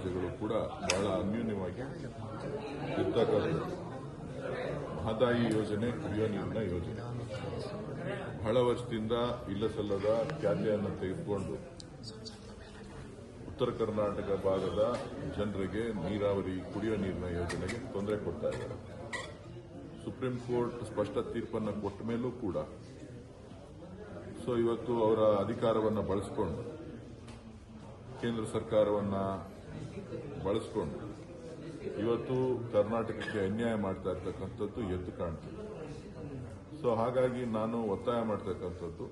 ರಾಜ್ಯಗಳು ಕೂಡ ಬಹಳ ಅನ್ಯೂನ್ಯವಾಗಿ ಇರ್ತಕ್ಕಂಥ ಮಹದಾಯಿ ಯೋಜನೆ ಕುಡಿಯುವ ನೀರಿನ ಯೋಜನೆ. ಬಹಳ ವರ್ಷದಿಂದ ಇಲ್ಲ ಸಲ್ಲದ ತೆಗೆದುಕೊಂಡು ಉತ್ತರ ಕರ್ನಾಟಕ ಭಾಗದ ಜನರಿಗೆ ನೀರಾವರಿ ಕುಡಿಯೋ ನೀರಿನ ಯೋಜನೆಗೆ ತೊಂದರೆ ಕೊಡ್ತಾ ಇದ್ದಾರೆ. ಸುಪ್ರೀಂ ಕೋರ್ಟ್ ಸ್ಪಷ್ಟ ತೀರ್ಪನ್ನು ಕೊಟ್ಟ ಮೇಲೂ ಕೂಡ ಸೊ, ಇವತ್ತು ಅವರ ಅಧಿಕಾರವನ್ನು ಬಳಸಿಕೊಂಡು ಕೇಂದ್ರ ಸರ್ಕಾರವನ್ನ ಬಳಸಿಕೊಂಡು. ಇವತ್ತು ಕರ್ನಾಟಕಕ್ಕೆ ಅನ್ಯಾಯ ಮಾಡ್ತಾ ಇರ್ತಕ್ಕಂಥದ್ದು ಎದ್ದು ಕಾಣ್ತದೆ. ಸೊ ಹಾಗಾಗಿ ನಾನು ಒತ್ತಾಯ ಮಾಡ್ತಕ್ಕಂಥದ್ದು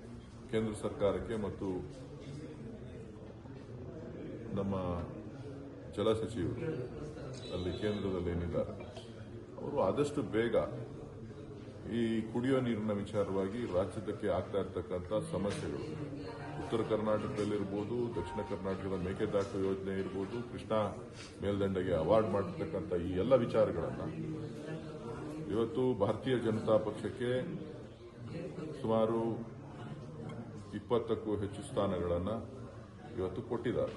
ಕೇಂದ್ರ ಸರ್ಕಾರಕ್ಕೆ ಮತ್ತು ನಮ್ಮ ಜಲ ಸಚಿವರು ಅಲ್ಲಿ ಕೇಂದ್ರದಲ್ಲಿ ಏನಿದ್ದಾರೆ, ಅವರು ಆದಷ್ಟು ಬೇಗ ಈ ಕುಡಿಯೋ ನೀರಿನ ವಿಚಾರವಾಗಿ ರಾಜ್ಯದಕ್ಕೆ ಆಗ್ತಾ ಇರ್ತಕ್ಕಂಥ ಸಮಸ್ಯೆಗಳು. ಉತ್ತರ ಕರ್ನಾಟಕದಲ್ಲಿರ್ಬೋದು ದಕ್ಷಿಣ ಕರ್ನಾಟಕದ ಮೇಕೆದಾಟು ಯೋಜನೆ ಇರ್ಬೋದು, ಕೃಷ್ಣಾ ಮೇಲ್ದಂಡೆಗೆ ಅವಾರ್ಡ್ ಮಾಡಿರ್ತಕ್ಕಂಥ ಈ ಎಲ್ಲ ವಿಚಾರಗಳನ್ನು ಇವತ್ತು ಭಾರತೀಯ ಜನತಾ ಪಕ್ಷಕ್ಕೆ ಸುಮಾರು ಇಪ್ಪತ್ತಕ್ಕೂ ಹೆಚ್ಚು ಸ್ಥಾನಗಳನ್ನು ಇವತ್ತು ಕೊಟ್ಟಿದ್ದಾರೆ.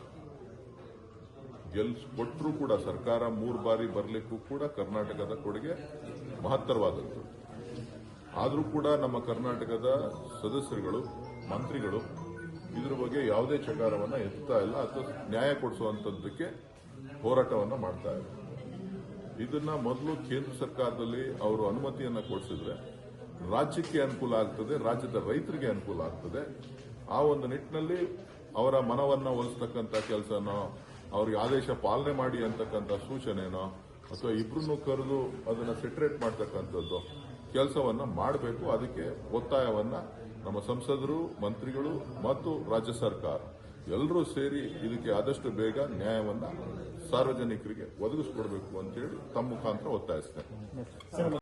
ಗೆಲ್ ಕೊಟ್ಟರೂ ಕೂಡ ಸರ್ಕಾರ ಮೂರು ಬಾರಿ ಬರಲಿಕ್ಕೂ ಕೂಡ ಕರ್ನಾಟಕದ ಕೊಡುಗೆ ಮಹತ್ತರವಾದದ್ದು. ಆದರೂ ಕೂಡ ನಮ್ಮ ಕರ್ನಾಟಕದ ಸದಸ್ಯರುಗಳು, ಮಂತ್ರಿಗಳು ಇದ್ರ ಬಗ್ಗೆ ಯಾವುದೇ ಚಕಾರವನ್ನು ಎತ್ತಾ ಇಲ್ಲ ಅಥವಾ ನ್ಯಾಯ ಕೊಡಿಸುವಂತದ್ದಕ್ಕೆ ಹೋರಾಟವನ್ನು ಮಾಡ್ತಾ ಇದೆ ಇದನ್ನ ಮೊದಲು ಕೇಂದ್ರ ಸರ್ಕಾರದಲ್ಲಿ ಅವರು ಅನುಮತಿಯನ್ನ ಕೊಡಿಸಿದ್ರೆ ರಾಜ್ಯಕ್ಕೆ ಅನುಕೂಲ ಆಗ್ತದೆ, ರಾಜ್ಯದ ರೈತರಿಗೆ ಅನುಕೂಲ ಆಗ್ತದೆ. ಆ ಒಂದು ನಿಟ್ಟಿನಲ್ಲಿ ಅವರ ಮನವನ್ನ ಒಲಿಸ್ತಕ್ಕಂಥ ಕೆಲಸನೋ, ಅವ್ರಿಗೆ ಆದೇಶ ಪಾಲನೆ ಮಾಡಿ ಅಂತಕ್ಕಂಥ ಸೂಚನೆನೋ, ಅಥವಾ ಇಬ್ಬರನ್ನು ಕರೆದು ಅದನ್ನು ಸೆಟ್ರೇಟ್ ಮಾಡ್ತಕ್ಕಂಥದ್ದು ಕೆಲಸವನ್ನ ಮಾಡಬೇಕು. ಅದಕ್ಕೆ ಒತ್ತಾಯವನ್ನ ನಮ್ಮ ಸಂಸದರು, ಮಂತ್ರಿಗಳು ಮತ್ತು ರಾಜ್ಯ ಸರ್ಕಾರ. ಎಲ್ಲರೂ ಸೇರಿ ಇದಕ್ಕೆ ಆದಷ್ಟು ಬೇಗ ನ್ಯಾಯವನ್ನ ಸಾರ್ವಜನಿಕರಿಗೆ ಒದಗಿಸ್ಕೊಡ್ಬೇಕು ಅಂತೇಳಿ ತಮ್ಮ ಮುಖಾಂತರ ಒತ್ತಾಯಿಸ್ತೇನೆ.